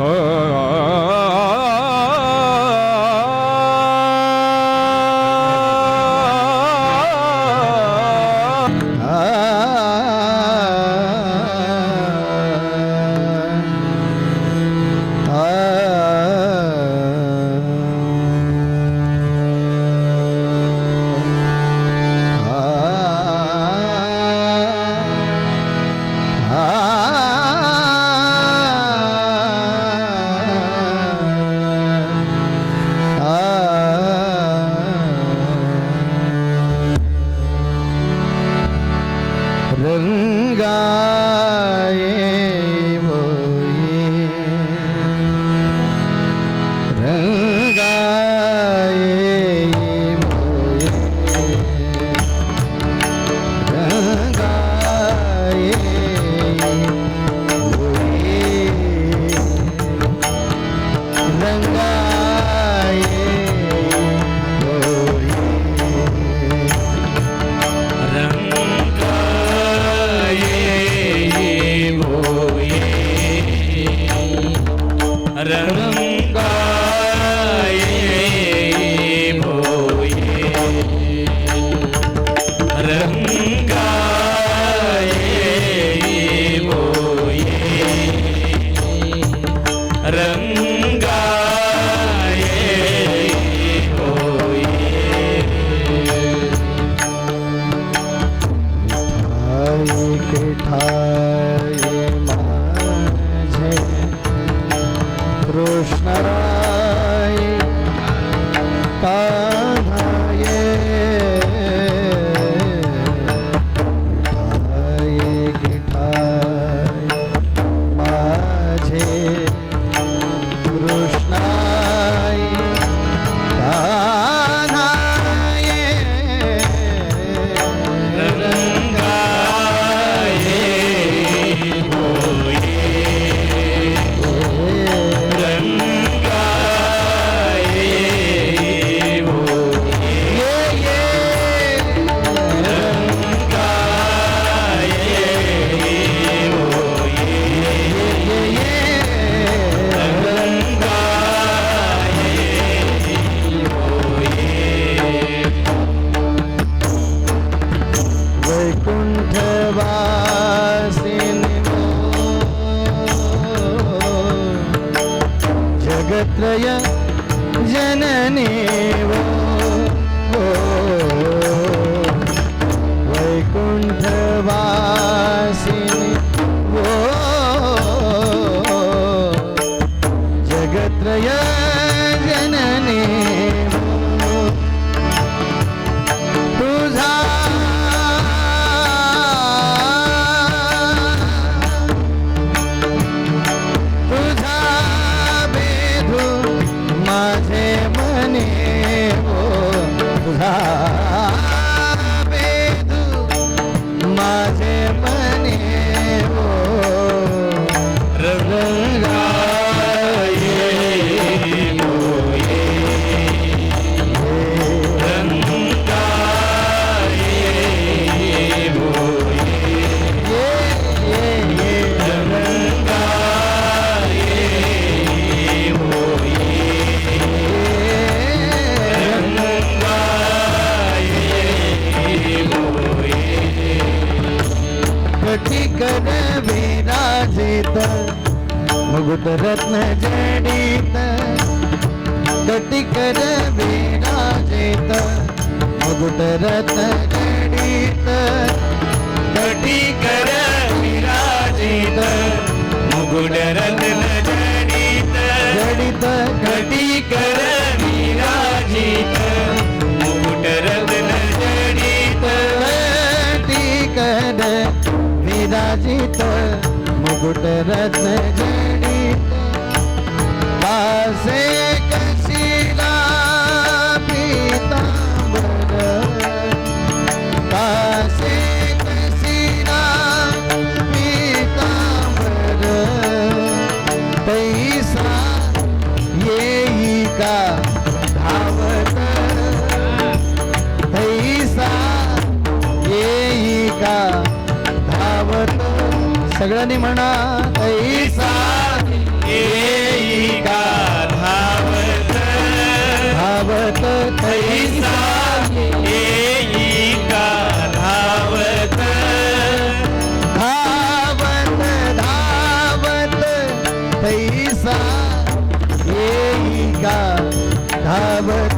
Oh. रंग विराजेत मुकुट रत्नडीत घटी कर विराजेत मुकुट रत्नडीत जडित घटी कर विराजित मुकुट रत्नडीत घटी कर विराजित मुकुट रत्नडीत से कसी सगळ्यांनी म्हणा ऐसा येईका धावत धावत धावत धावत धावत धावत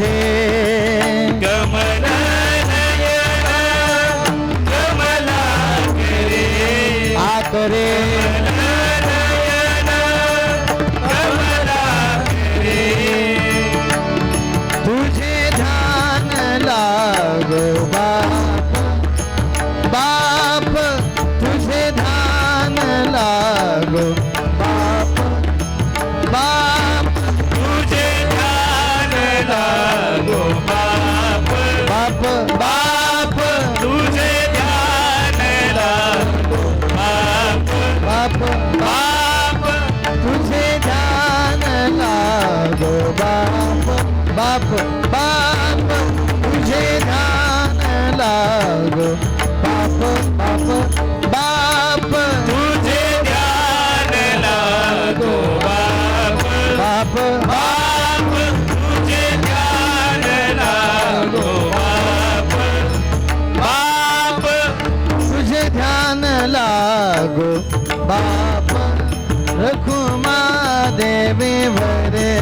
रे. कमला कमला तुझे ध्यान लाग बाप बाप तुझे ध्यान लाग बाप बाप तुझे ध्यान लाग बाप बाप बाप तुझे ध्यान लागो बाप बाप बाप तुझे ध्यान लाग बाप बाप तुझे ध्यान लागो बाप रखुमा देवी भरे